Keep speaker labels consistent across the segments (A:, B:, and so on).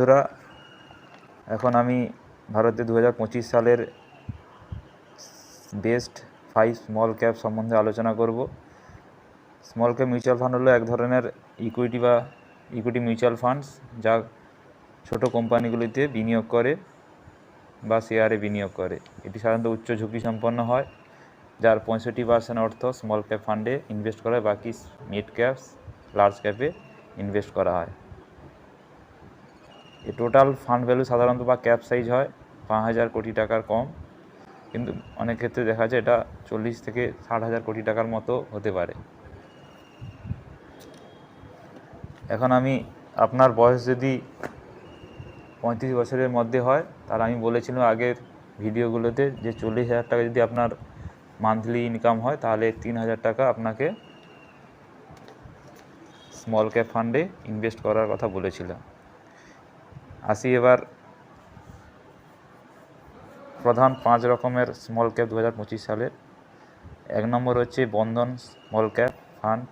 A: বন্ধুরা, এখন আমি ভারতে দু হাজার পঁচিশ সালের বেস্ট ফাইভ স্মল ক্যাপ সম্বন্ধে আলোচনা করব। স্মল ক্যাপ মিউচুয়াল ফান্ড হলো এক ধরনের ইকুইটি বা ইকুইটি মিউচুয়াল ফান্ডস যা ছোট কোম্পানিগুলিতে বিনিয়োগ করে বা শেয়ারে বিনিয়োগ করে। এটি সাধারণত উচ্চ ঝুঁকি সম্পন্ন হয়, যার পঁয়ষট্টি পার্সেন্ট অর্থ স্মল ক্যাপ ফান্ডে ইনভেস্ট করা হয়, বাকি মিড ক্যাপস লার্জ ক্যাপে ইনভেস্ট করা হয়। এ টোটাল ফান্ড ভ্যালু সাধারণত বা ক্যাপ সাইজ হয় পাঁচ হাজার কোটি টাকার কম। কিন্তু অনেক ক্ষেত্রে দেখা যায় এটা চল্লিশ থেকে ষাট হাজার কোটি টাকার মতো হতে পারে। এখন আমি আপনার বয়স যদি পঁয়ত্রিশ বছরের মধ্যে হয়, তাহলে আমি বলেছিলাম আগের ভিডিওগুলোতে যে চল্লিশ হাজার টাকা যদি আপনার মান্থলি ইনকাম হয়, তাহলে তিন হাজার টাকা আপনাকে স্মল ক্যাপ ফান্ডে ইনভেস্ট করার কথা বলেছিলাম। আসি এবার। প্রধান পাঁচ রকমের স্মল ক্যাপ দু হাজার পঁচিশ সালের। এক নম্বর হচ্ছে Bandhan small cap fund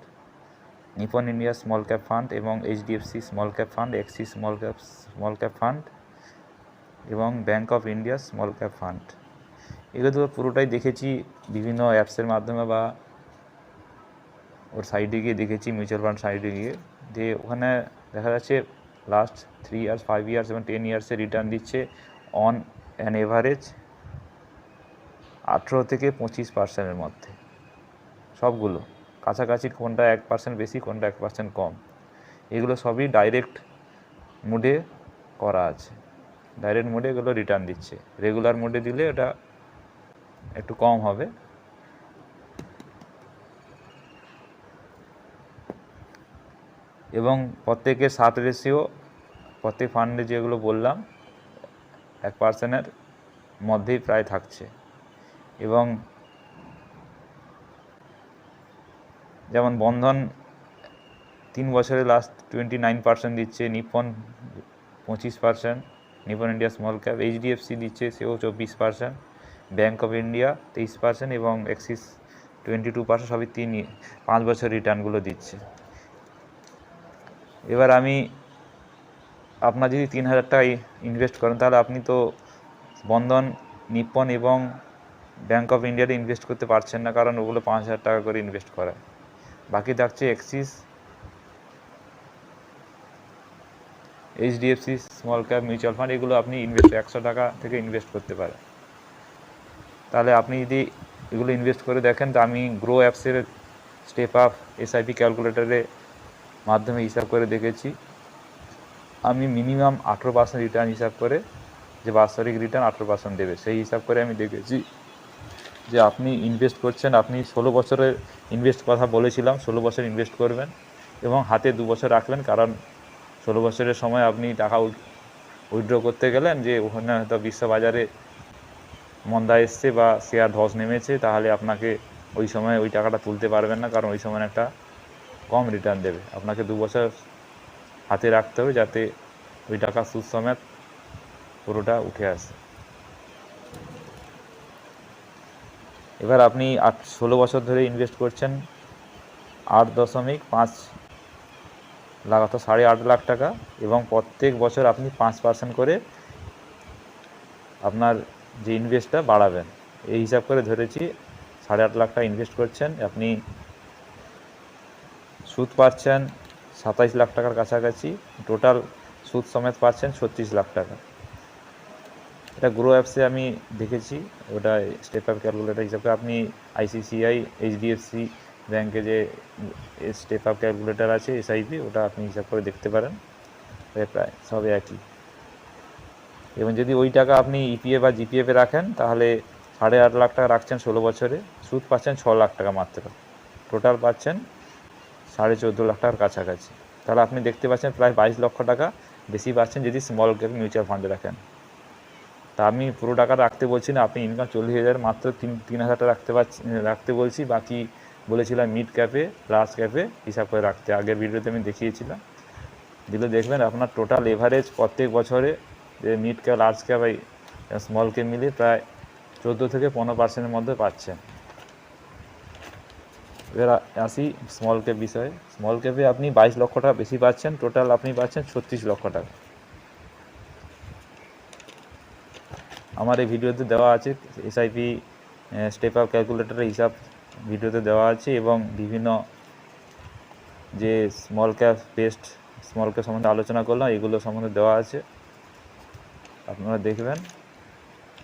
A: Nippon India small cap fund এবং HDFC small cap fund Axis small cap small cap fund এবং Bank of India small cap fund এগুলো তো পুরোটাই দেখেছি বিভিন্ন অ্যাপসের মাধ্যমে বা ওর সাইডে গিয়ে দেখেছি মিউচুয়াল ফান্ড সাইডে গিয়ে। যে ওখানে দেখা যাচ্ছে last three years five years এবং টেন ইয়ার্সে রিটার্ন দিচ্ছে অন অ্যান এভারেজ আঠেরো থেকে পঁচিশ পার্সেন্টের মধ্যে। সবগুলো। কাছাকাছি কোনটা এক পার্সেন্ট বেশি, কোনটা এক পার্সেন্ট কম। এগুলো সবই ডাইরেক্ট মুডে করা আছে। ডাইরেক্ট মোডে এগুলো রিটার্ন দিচ্ছে। রেগুলার মোডে দিলে এটা একটু কম হবে। এবং প্রত্যেকের সাত রেশিও, প্রত্যেক ফান্ডে যেগুলো বললাম, এক পার্সেন্টের মধ্যেই প্রায় থাকছে। এবং যেমন বন্ধন তিন বছরে লাস্ট টোয়েন্টি নাইন পার্সেন্ট দিচ্ছে, নিপন পঁচিশ percent Nippon India small cap HDFC দিচ্ছে, সেও চব্বিশ পার্সেন্ট ব্যাঙ্ক অফ ইন্ডিয়া তেইশ পার্সেন্ট এবং অ্যাক্সিস টোয়েন্টি টু পার্সেন্ট সবই তিন, পাঁচ বছর রিটার্নগুলো দিচ্ছে। এবার আমি আপনার যদি তিন হাজার টাকা ইনভেস্ট করেন, তাহলে আপনি তো বন্ধন, নিপন এবং ব্যাঙ্ক অফ ইন্ডিয়াতে ইনভেস্ট করতে পারছেন না, কারণ ওগুলো পাঁচ হাজার টাকা করে ইনভেস্ট করায় বাকি থাকছে Axis HDFC small cap mutual fund এগুলো আপনি ইনভেস্ট একশো টাকা থেকে ইনভেস্ট করতে পারেন। তাহলে আপনি যদি এগুলো ইনভেস্ট করে দেখেন, তো আমি গ্রো অ্যাপসের স্টেপ আপ এসআইপি ক্যালকুলেটারে মাধ্যমে হিসাব করে দেখেছি। আমি মিনিমাম আঠেরো পার্সেন্ট রিটার্ন হিসাব করে যে বাৎসরিক রিটার্ন আঠেরো পার্সেন্ট দেবে, সেই হিসাব করে আমি দেখেছি। যে আপনি ইনভেস্ট করছেন, আপনি ষোলো বছরের ইনভেস্ট কথা বলেছিলাম, ষোলো বছর ইনভেস্ট করবেন এবং হাতে দু বছর রাখবেন, কারণ ষোলো বছরের সময় আপনি টাকা উইথড্র করতে গেলেন যে ওখানে হয়তো বিশ্ববাজারে মন্দা এসছে বা শেয়ার ধস নেমেছে, তাহলে আপনাকে ওই সময় ওই টাকাটা তুলতে পারবেন না, কারণ ওই সময় একটা কম রিটার্ন দেবে। আপনাকে দু বছর হাতে রাখতে হবে যাতে ওই টাকা সুদ সমেত পুরোটা উঠে আসে। এবার আপনি আট, ষোলো বছর ধরে ইনভেস্ট করছেন, আট দশমিক পাঁচ অর্থাৎ সাড়ে আট লাখ টাকা এবং প্রত্যেক বছর আপনি পাঁচ পার্সেন্ট করে আপনার যে ইনভেস্টটা বাড়াবেন। এই হিসাব করে ধরেছি, সাড়ে আট লাখ টাকা ইনভেস্ট করছেন, আপনি সুদ পাচ্ছেন সাতাইশ লাখ টাকার কাছাকাছি। টোটাল সুদ সমেত পাচ্ছেন ছত্রিশ লাখ টাকা। এটা গ্রো অ্যাপসে আমি দেখেছি। ওটা স্টেপ আপ ক্যালকুলেটার হিসাবে আপনি আইসিসিআই এইচডিএফসি ব্যাংকে যে স্টেপ আপ ক্যালকুলেটার আছে এসআইপি ওটা আপনি হিসাব করে দেখতে পারেন। প্রায় সব একই। এবং যদি ওই টাকা আপনি ইপিএফ বা জিপিএফে রাখেন, তাহলে সাড়ে আট লাখ টাকা রাখছেন ষোলো বছরে। সুদ পাচ্ছেন ছ লাখ টাকা মাত্র। টোটাল পাচ্ছেন সাড়ে চোদ্দ লাখ টাকার কাছাকাছি। তাহলে আপনি দেখতে পাচ্ছেন প্রায় বাইশ লক্ষ টাকা বেশি পাচ্ছেন যদি স্মল ক্যাপ মিউচুয়াল ফান্ডে রাখেন। তা আমি পুরো টাকা রাখতে বলছি না, আপনি ইনকাম চল্লিশ হাজার মাত্র তিন তিন হাজার টাকা রাখতে পারছি রাখতে বলছি, বাকি বলেছিলাম মিড ক্যাপে লার্জ ক্যাপে হিসাব করে রাখতে। আগের ভিডিওতে আমি দেখিয়েছিলাম। দিলে দেখবেন আপনার টোটাল এভারেজ প্রত্যেক বছরে যে mid cap large cap small cap মিলিয়ে প্রায় চোদ্দ থেকে পনেরো পার্সেন্টের মধ্যে পাচ্ছেন। এবার আসি স্মল ক্যাপ বিষয়ে। স্মল ক্যাপে আপনি বাইশ লক্ষ টাকা বেশি পাচ্ছেন টোটাল আপনি পাচ্ছেন ছত্রিশ লক্ষ টাকা। আমার এই ভিডিওতে দেওয়া আছে এসআইপি স্টেপ আপ ক্যালকুলেটারের হিসাব ভিডিওতে দেওয়া আছে এবং বিভিন্ন যে small cap best small cap সম্বন্ধে আলোচনা করলাম, এগুলো সম্বন্ধে দেওয়া আছে। আপনারা দেখবেন।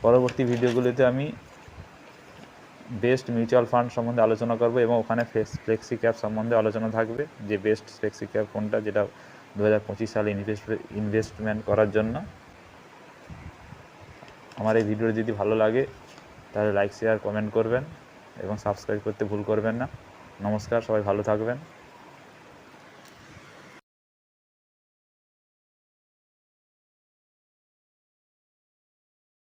A: পরবর্তী ভিডিওগুলিতে আমি বেস্ট মিউচুয়াল ফান্ড সম্বন্ধে আলোচনা করব এবং ওখানে ফ্লেক্সি ক্যাপ সম্বন্ধে আলোচনা থাকবে। যে বেস্ট ফ্লেক্সি ক্যাপ কোনটা, যেটা দু হাজার পঁচিশ সালে ইনভেস্ট ইনভেস্টমেন্ট করার জন্য। আমার এই ভিডিওটি যদি ভালো লাগে, তাহলে লাইক শেয়ার কমেন্ট করবেন এবং সাবস্ক্রাইব করতে ভুল করবেন না। নমস্কার, সবাই ভালো থাকবেন।